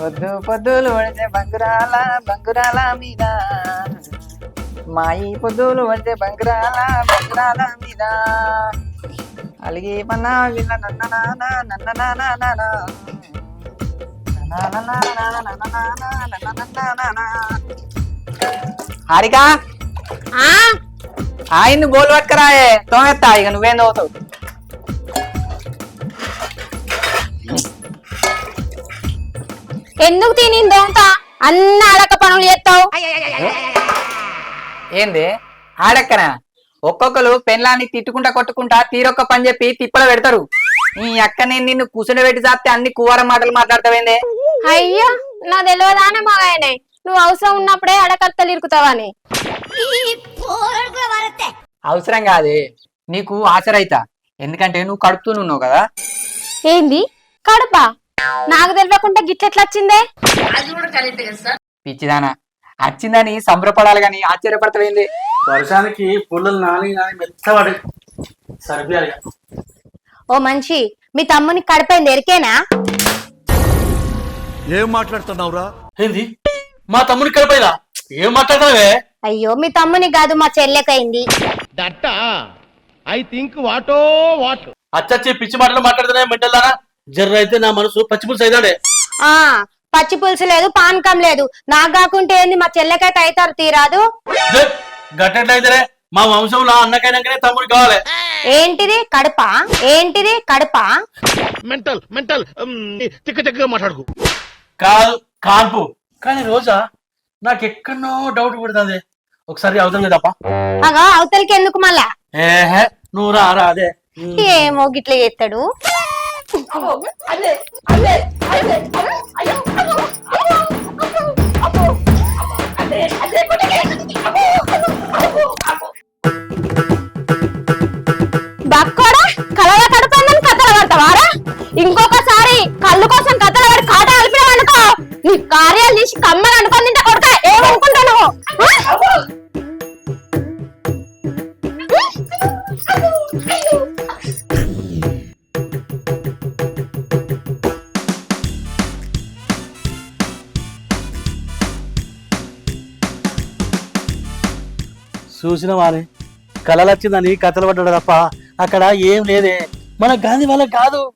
పొద్దు పొద్దులు పడితే బంగురాల బంగురాల మీద. మాయి పొద్దులు పడితే బంగురాల బంగురాల మీద. అలిగి పన్నా విల్ల నన్న నాన్న నన్న నాన్న నాన్న. హారిక? ఆ? ఆయన్ని బోల్ పట్టుకరాయే. తోమెత్తా ఇక నువ్వేం తోగుతావు ఎందుకు తిని దొంగ అన్న అలక పనులు చేస్తావు. ఏంది? ఆడక్కనా? ఒక్కొక్కరు పెళ్ళాన్ని తిట్టుకుంటా కొట్టుకుంటా తీరొక్క పని చెప్పి తిప్పలు పెడతారు. ఈ అక్క నేను నిన్ను కూర్చుని పెట్టి చాస్తే అన్ని కువార మాటలు మాట్లాడతావేందే? అయ్యో నా తెలియదానే మగాయనే. నువ్వు అవసరం ఉన్నప్పుడే అడకత్తలు ఇరుకుతావని. అవసరం కాదే. నీకు ఆసరైతా ఎందుకంటే నువ్వు కడుపుతూనున్నావు కదా. ఏంది? కడప? నాకు తెలియకుండా గిట్లెట్లా వచ్చిందే? పిచ్చిదానా. వచ్చిందని సంబరపడాలి కానీ ఆశ్చర్యపడతావేంది వర్షానికి పుల్లలు నాని నాని మెత్తబడి సరిపోయాలి ఓ మనిషి మీ తమ్ముని కడపైంది ఎరికేనా? ఏం మాట్లాడుతున్నావురా? ఏంది? మా తమ్ముని కలిపోయినా ఏం మాట్లాడతావే అయ్యో మీ తమ్ముని కాదు మా చెల్లెకైంది. దట్ట. ఐ థింక్ వాటో వాట్. అచ్చచ్చి పిచ్చి మాటలు మాట్లాడుతున్నాయి మెంటల్దానా జర్ర అయితే నా మనసు పచ్చిపులుసు అయిదాడే ఆ పచ్చి పులుసు లేదు పానకం లేదు. నాకు కాకుంటే ఏంది మా చెల్లెకైతే అవుతారు తీరాదు. గట్టట్లయితేనే మా వంశంలో అన్నకైనాకనే తమ్ముడు కావాలి. ఏంటిది? కడప? ఏంటిది? కడప? మెంటల్ మెంటల్ తిక్క తిక్కగా మాట్లాడుకు. కాదు కాన్పు. కానీ రోజా నాకెక్కడనో డౌట్ పడుతుంది. ఒకసారి అవుతుంది తప్ప అగా అవతలికి ఎందుకు మళ్ళా? ఏహే నువ్వు రా రా అదే. ఏమో గిట్ల చేస్తాడు బక్కోడా? కలవ కడుపుందని కథలు పడతావారా? ఇంకొకసారి కళ్ళు కోసం కథలు పడి కాట కలిపినావనుకో నీ కార్యాలు తీసి కమ్మని అనుకో చూసిన వారి కళలు వచ్చిందని కథలు పడ్డాడు తప్ప అక్కడ ఏం లేదే. మన గాంధీ వాళ్ళకి కాదు.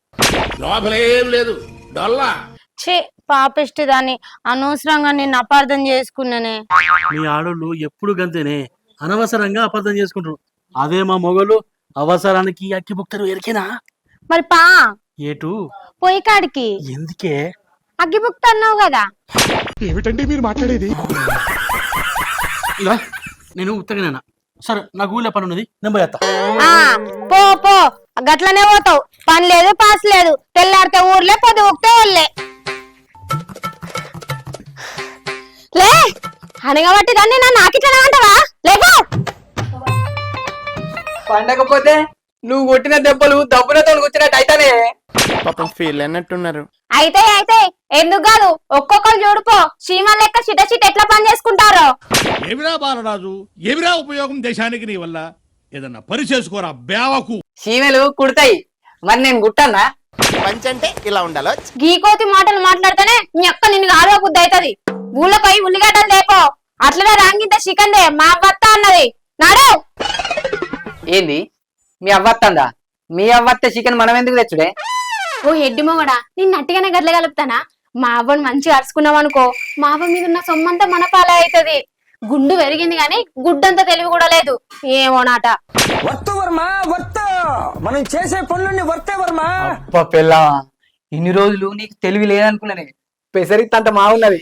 లోపలేం లేదు. డొల్లా. ఛీ పాపిష్టి దాన్ని. అనవసరంగా నేను అపార్థం చేసుకున్నానే. మీ ఆడోళ్ళు ఎప్పుడు గంతేనే. అనవసరంగా అబద్ధం చేసుకుంటారు అదే మా మొగలు అవసరానికి అక్కి బుక్తరు ఎరికేనా? మరి పా. ఏటు? పొయ్యి కాడికి. ఎందుకే? అగ్గిపుక్త అన్నావు కదా. ఏమిటండి మీరు మాట్లాడేది? ఇలా. నేను ఉత్తగినా సరే నాకు ఊళ్ళో పని ఉన్నది నేను పోయేస్తా ఆ పో పో. గట్లనే పోతావు. పని లేదు పాస్ లేదు. తెల్లారితే ఊర్లే పొద్దు ఉక్తే ఊర్లే లే అనగబట్టి దాన్ని నన్ను నాకిట్లనే అంటావా? లేకో పండకపోతే నువ్వు కొట్టిన దెబ్బలు దబ్బునతో కూర్చున్నట్టు అయితేనే. పాపం ఫీల్ అన్నట్టున్నారు అయితే అయితే ఎందుకు కాదు? ఒక్కొక్కరు చూడుకో చీమల లెక్క చిట చిట ఎట్లా పని చేసుకుంటారో. ఏమిరా బాలరాజు? ఏమిరా ఉపయోగం దేశానికి నీ వల్ల? ఏదన్నా పని చేసుకోరా బేవకు చీమలు కుడతాయి. మరి నేను కుట్టన్నా పంచ్ అంటే ఇలా ఉండాలో? గీకోతి మాటలు మాట్లాడితేనే నీ అక్క నిన్ను ఆరో బుద్ధి అవుతుంది ఊళ్ళపై ఉల్లిగడ్డలు లేపో. అట్లనే రాంగింత చికెన్ దే. మా బత్త అన్నది. నాడు! ఏంది? మీ అవ్వత్తందా మీ అవ్వత్త చికెన్ మనం ఎందుకు తెచ్చుడే? ఓ ఎడ్డి మొగడా నిన్ను అట్టిగానే గట్ల కలుపుతానా? మా అవ్వను మంచిగా అరుచుకున్నావు అనుకో మా అవ్వ మీద ఉన్న సొమ్మంతా మన పాలే అవుతుంది గుండు పెరిగింది గాని గుడ్డంత తెలివి కూడా లేదు. ఏమో నాట. Worth Varma worth! మనం చేసే పనులన్నీ వర్తే వర్మ! అబ్బా పెళ్ళామా ఇన్ని రోజులు నీకు తెలివి లేదనుకున్నానే పెసరిత్తంత మా ఉన్నది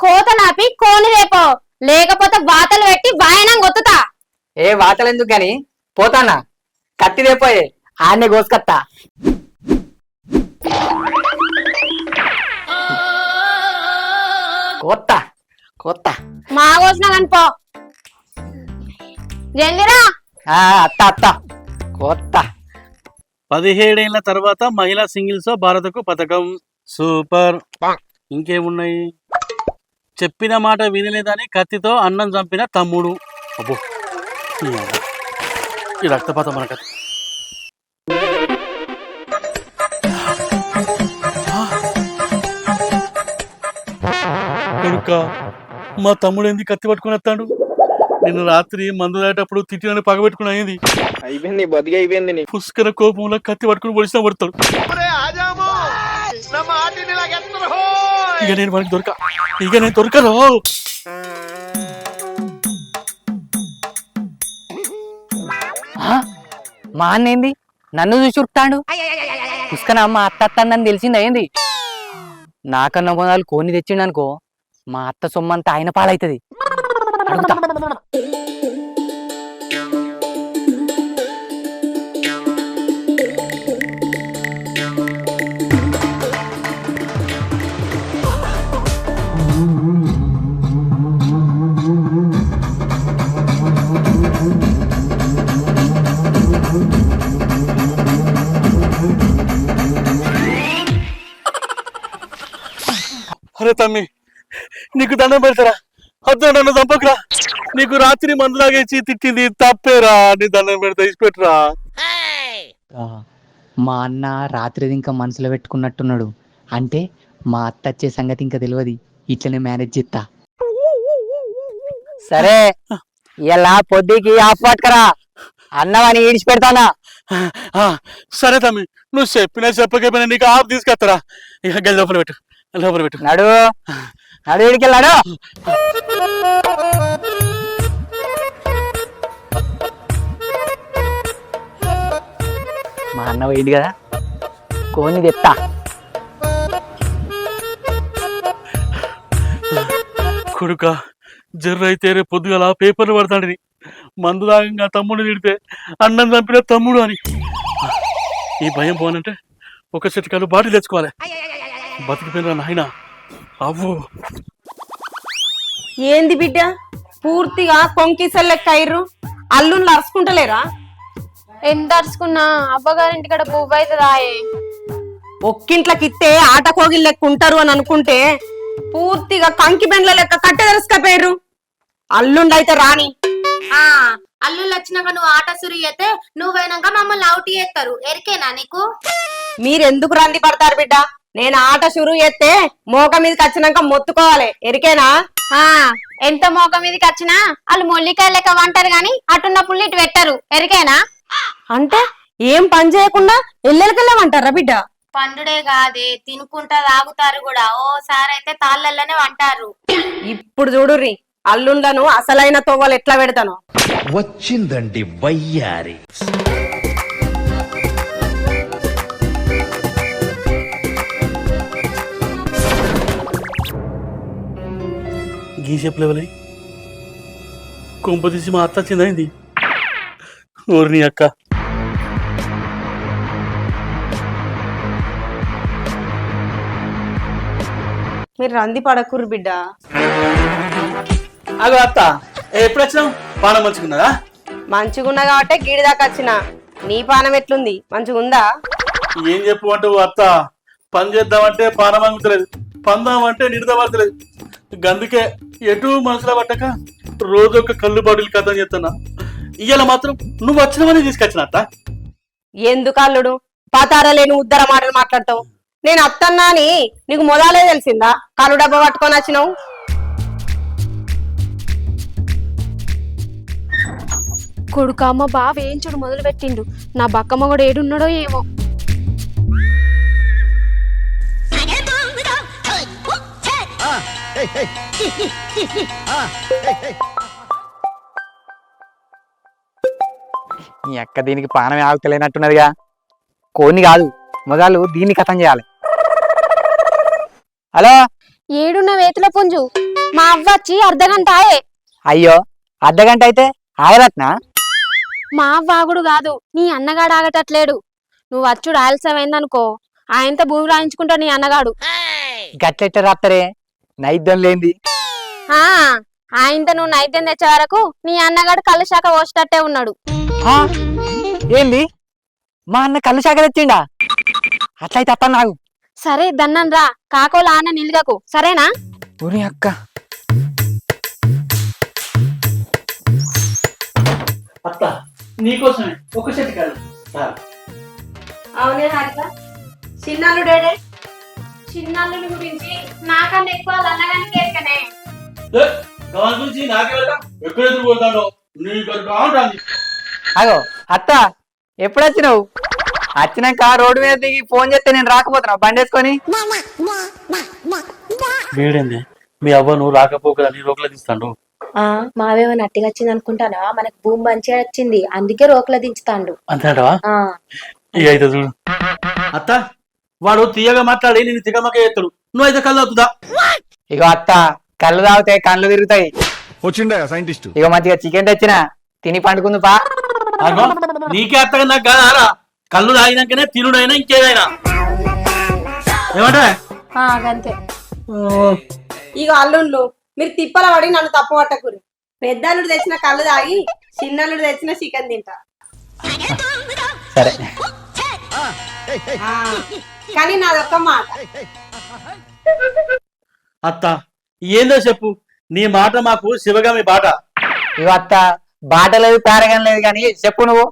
కోత నాపి కోని రేపో. లేకపోతే వాతలు పెట్టి వాయనం గొత్తుతా. ఏ వాతలు ఎందుకు గాని? పోతానా? కత్తి రేపోయే. ఆన్నే కోసుకత్తా కొత్త కొత్త. మా కోసిన కనుపో జల్దిరా ఆ, అత్త అత్త. కొత్త. పదిహేడేళ్ళ తర్వాత మహిళా సింగిల్స్ భారతకు పథకం. సూపర్. ఇంకేమున్నాయి? చెప్పిన మాట వినలేదని కత్తితో అన్నం చంపిన తమ్ముడు. అబ్బో. ఈ అవ్వ. ఈ రక్తపాతం అక్క మా తమ్ముడు ఏంది కత్తి పట్టుకుని వస్తాడు? నిన్న రాత్రి మందు తాగేటప్పుడు తిట్టినని పగబెట్టుకుని అయింది. అయిపోయింది బతికి అయిపోయింది నీ పుష్కర కోపంలో కత్తి పట్టుకుని పొడిచినా పడతాడు. ఇక నేను వాడికి దొరక ఇక నేను దొరకను? మా అన్న ఏంది? నన్ను చూసి ఉరుకుతాడు? పుష్కన మా అత్త అత్తందని తెలిసింది ఏంది? నాకన్నా మొదలు కోని తెచ్చిండు అనుకో మా అత్త సొమ్మంతా ఆయన పాలైతుంది. అరే తమ్మి నీకు దండం పెడతారా? అద్దు నన్ను చంపకురా. నీకు రాత్రి మందు తాగేసి తిట్టింది తప్పేరా. నీ దండం పెడతా ఇచ్చిపెట్టురా ఆ, మా అన్న రాత్రి ఇంకా మనసులో పెట్టుకున్నట్టున్నాడు. అంటే మా అత్త వచ్చే సంగతి ఇంకా తెలియదు ఇట్లనే మేనేజ్ చేస్తా సరే ఇలా పొద్దుకి ఆఫ్ పట్టుకరా. అన్నవని ఈడిచి పెడతానా ఆ, సరే తమ్మి. నువ్వు చెప్పినా చెప్పకపోయినా నీకు ఆఫ్ తీసుకొస్తారా? ఇక గది లోపల పెట్టు లోపల పెట్టు. నడు. నడు ఈడికెళ్ళాడు? మా అన్న పోయింది కదా. కోని తెత్తా. కొడుక జర్ర అయితే రేపు పొద్దుగల పేపర్లు పడతాడని. మందు దాగంగా తమ్ముడు తిడితే అన్నం చంపిన తమ్ముడు అని. ఈ భయం పోనంటే ఒక చిటికాలు బాటిల్ తెచ్చుకోవాలి. బతికిపోయిన నాయనా. అవ్వు. ఏంది బిడ్డ? పూర్తిగా కొంకిసలు లెక్క అయ్యరు అల్లుళ్ళు అరుచుకుంటలేరా ఎంత అరుచుకున్నా అవ్వగారింటి కాడ పువ్వు ఒక్కింట్లకి ఇస్తే ఆట కోగిల్ లెక్క ఉంటారు అని అనుకుంటే పూర్తిగా కంకి బెండ్ల లెక్క కట్టె తెరుసుకపోయారు అల్లుండైతే రాని ఆ అల్లుళ్ళు వచ్చినాక నువ్వు ఆట సురి అయితే నువ్వైనాక మమ్మల్ని అవుట్ చేస్తారు. ఎరికేనా నీకు? మీరెందుకు రంది పడతారు బిడ్డ? నేను ఆట షురు చేస్తే మోక మీదకి వచ్చినాక మొత్తుకోవాలి. ఎరికేనా? ఆ ఎంత మోక మీదకి వచ్చినా వాళ్ళు మొల్లికాయ లెక్క వంటారు గాని అటున్న పుల్లి ఇటు పెట్టరు. ఎరికేనా? అంటే ఏం పని చేయకుండా ఎల్లెలకెళ్ళమంటారా బిడ్డ? పండుడే కాదే తినుకుంటా తాగుతారు కూడా. ఓసారి అయితే తాళ్ళల్లోనే వంటారు. ఇప్పుడు చూడుర్రి అల్లుండ్లను అసలైన తోవలు ఎట్లా పెడతాను. వచ్చిందండి వయ్యారి. గీ చెప్పలేవలే కొంప తీసి మా అత్త వచ్చిందైంది ఊరిని అక్క. మీరు రంది పడకుర్రు బిడ్డ. అగో అత్త ఎప్పుడు వచ్చినావు? పానం మంచుకున్నదా మంచిగున్నా కాబట్టి గీడి దాకా వచ్చిన. నీ పానం ఎట్లుంది? మంచిగుందా? ఏం చెప్పు అంటావు అత్త? పని చేద్దామంటే పానం అంగుతలేదు. పందామంటే నిడదబడతలేదు గందుకే ఎటు మనసులో పట్టక రోజు ఒక కళ్ళు బాటిల్ కథం చేస్తున్నా ఇవాళ మాత్రం నువ్వు వచ్చినవని తీసుకొచ్చిన అత్త. ఎందుకు అల్లుడు? పాతార లేని ఉద్దర మాటలు మాట్లాడతావు. నేను అత్తన్నా అని నీకు మొదలే తెలిసిందా? కాలు డబ్బా పట్టుకొని వచ్చినావు. కొడుకు అమ్మ బావ వేయించుడు మొదలు పెట్టిండు నా బక్కమ్మ కూడా ఏడున్నాడో ఏమో. ఈ అక్క దీనికి పానమే ఆగుతలేనట్టున్నదిగా. కోని కాదు మొదలు దీన్ని కథం చేయాలి. హలో? ఏడున్న వేతుల పుంజు మా అవ్వ వచ్చి అర్ధగంట ఆయే. అయ్యో అర్ధగంట అయితే ఆగరత్నా మా వాగుడు కాదు నీ అన్నగాడు ఆగటట్లేడు. నువ్వు వచ్చుడు ఆలస్యమైందనుకో ఆయనతో భూమి రాయించుకుంటాడు నీ అన్నగాడు. గట్లెట్ట రాత్తరే? నైద్యం లేంది. ఆ ఆయనతో నువ్వు నైద్యం తెచ్చే వరకు నీ అన్నగాడు కళ్ళు శాఖ పోసేటట్టే ఉన్నాడు. ఆ? ఏంది? మా అన్న కళ్ళు శాఖ తెచ్చిండా? అట్లయితే అత్త నాకు సరే దన్నం రా. కాకోల ఆన నిలుగకు. సరేనా? ఊరి అక్క. అత్త నీకోసమే. ఒక చెట్టు కాదు అవునే హారిక. చిన్నల్లుడేడే చిన్నల్లుని గురించి నాకన్నా ఎక్కువ అన్నగానికి ఎక్కనే ఏ, దాని గురించి నాకే వెళ్ళా ఎక్కడ ఎదురు పోతాడో నీకు అది కావాలి అగో అత్త ఎప్పుడు వచ్చినావు వచ్చినాక రోడ్డు మీద దిగి ఫోన్ చేస్తే నేను రాకపోతున్నా. బండి వేసుకొని? వేడండి మీ అవ్వ నువ్వు రాకపోకదని రోకలు తీస్తాడు ఆ మావేమో నట్టిగా వచ్చింది అనుకుంటానా? మనకు భూమి మంచిగా వచ్చింది. అందుకే రోకల దించుతాండు. అంతేటవా? ఆ. ఇక అయితే చూడు. అత్త వాడు తీయగా మాట్లాడి నేను తిగమక ఎత్తాడు నువ్వు అయితే కళ్ళు అవుతుందా ఇగో అత్త కళ్ళు తాగితే కళ్ళు తిరుగుతాయి. వచ్చిండా సైంటిస్ట్. ఇగో మంచిగా చికెన్ తెచ్చినా తిని పండుకుంది పా. అగో, నీకే అత్తగా నాకు కాదారా కళ్ళు తాగినాకనే తినుడైనా ఇంకేదైనా. ఏమంటే? అంతే ఇక అల్లుండ్లు మీరు తిప్పల పడి నన్ను తప్పు పట్టకూరు పెద్దల్లుడు తెచ్చిన కళ్ళు తాగి చిన్నల్లుడు తెచ్చిన చికెన్ తింటా. సరే. ఆ, కానీ నాదొక్క మాట. అత్త ఏందో చెప్పు. నీ మాట మాకు శివగామి బాట. అత్త బాట లేదు పేరగం లేదు కానీ చెప్పు నువ్వు.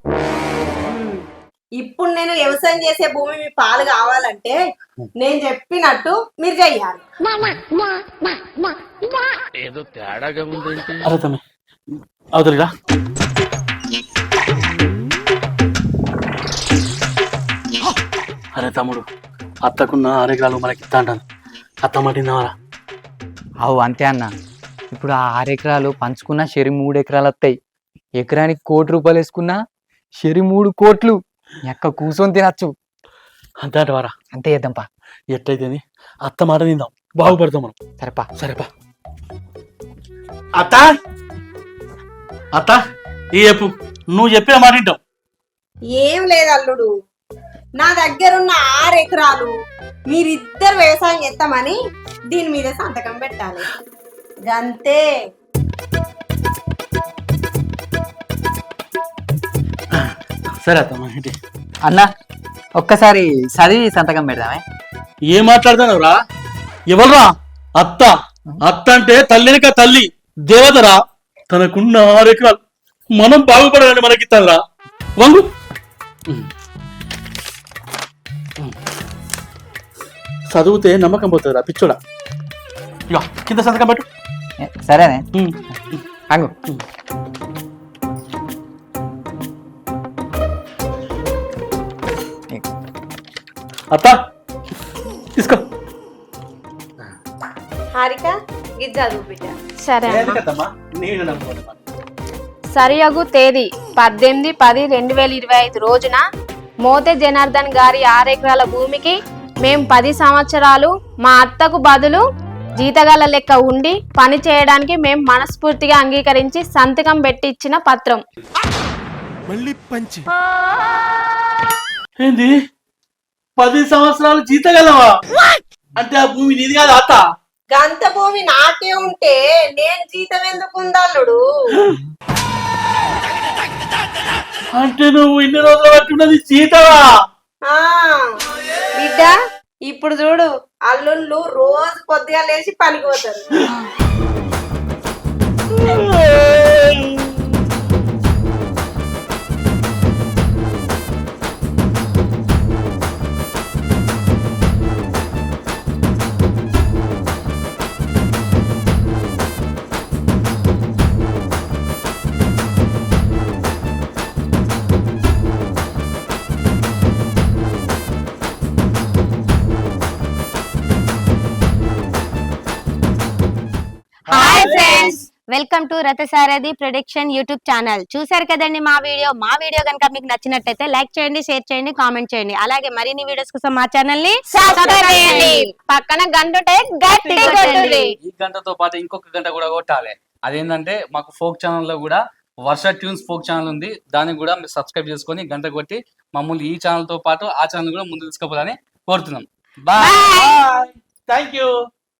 ఇప్పుడు నేను వ్యవసాయం చేసే భూమి మీ పాలు కావాలంటే నేను చెప్పినట్టు మీరు చెయ్యాలి. అరే తమ్మి అవుతుందిరా అరే తమ్ముడు అత్తకున్న ఆరేగ్రాలు మనకి ఇస్తా అంటాను. అత్త మాటిందావరా అవు అంతే అన్న. ఇప్పుడు ఆ ఆరు ఎకరాలు పంచుకున్నా షరి మూడు ఎకరాలు వస్తాయి ఎకరానికి కోటి రూపాయలు వేసుకున్నా షరి మూడు కోట్లు ఎక్క కూర్చొని తినచ్చు. అంతే అంటవారా అంతే చేద్దాంపా. ఎట్లయితేని అత్త మాట తిందాం బాగుపడతాం మనం. సరేపా సరేపా అత్త! అత్త ఈ చెప్పు. నువ్వు చెప్పిన మాట ఏం లేదు అల్లుడు. నా దగ్గర ఉన్న ఆరు ఎకరాలు మీరిద్దరు వ్యవసాయం చేస్తామని దీని మీద సంతకం పెట్టాలి. అంతే సరే ఇంటి. అన్న ఒక్కసారి చదివి సంతకం పెడదామే. ఏం మాట్లాడుతున్నావు రా? ఎవర్రా? అత్త. అత్త అంటే తల్లినిక తల్లి. దేవతరా? తనకున్న ఆరు ఎకరాలు. మనం బాగుపడాలని మనకి రా వంగు. చదివితే నమ్మకం పోతుందిరా పిచ్చోడా. ఇక కింద సంతకం పెట్టు. సరేనే. అంగు అత్త తీసుకో. హారిక గిజ్జ చదువు బిడ్డ. సరే. సరియగు తేదీ పద్దెనిమిది పది రెండు వేల ఇరవై ఐదు రోజున మోతే జనార్దన్ గారి ఆరెకరాల భూమికి మేం పది సంవత్సరాలు మా అత్తకు బదులు జీతగాల లెక్క ఉండి పని చేయడానికి మేం మనస్ఫూర్తిగా అంగీకరించి సంతకం పెట్టి ఇచ్చిన పత్రం ఏంది? పది సంవత్సరాలు జీతగలవా? అంటే ఆ భూమి నీది కాదు అత్త? గంత భూమి నాకే ఉంటే నేను జీతం ఎందుకు ఉందల్లుడు? అంటే నువ్వు ఇన్ని రోజులు పట్టున్నది జీతవా బిడ్డ ఇప్పుడు చూడు అల్లుళ్ళు రోజు పొద్దుగా లేచి పనికి పోతారు. Welcome to Rathasarathi production YouTube channel చూసారు కదండి మా వీడియో? మా వీడియో కనుక మీకు నచ్చినట్టయితే లైక్ చేయండి షేర్ చేయండి కామెంట్ చేయండి. అలాగే మరిన్ని వీడియోస్ కోసం మా ఛానల్ని సబ్స్క్రైబ్ చేయండి. పక్కన కొట్టండి. ఈ గంటతో పాటు ఇంకొక గంట కూడా కొట్టాలి. అదేంటంటే మాకు ఫోక్ ఛానల్లో కూడా వర్ష ట్యూన్స్ ఫోక్ ఛానల్ ఉంది. దానికి కూడా మీరు సబ్స్క్రైబ్ చేసుకొని గంట కొట్టి మమ్మల్ని ఈ ఛానల్తో పాటు ఆ ఛానల్ కూడా ముందు తీసుకుపోవాలని కోరుతున్నాం. Bye thank you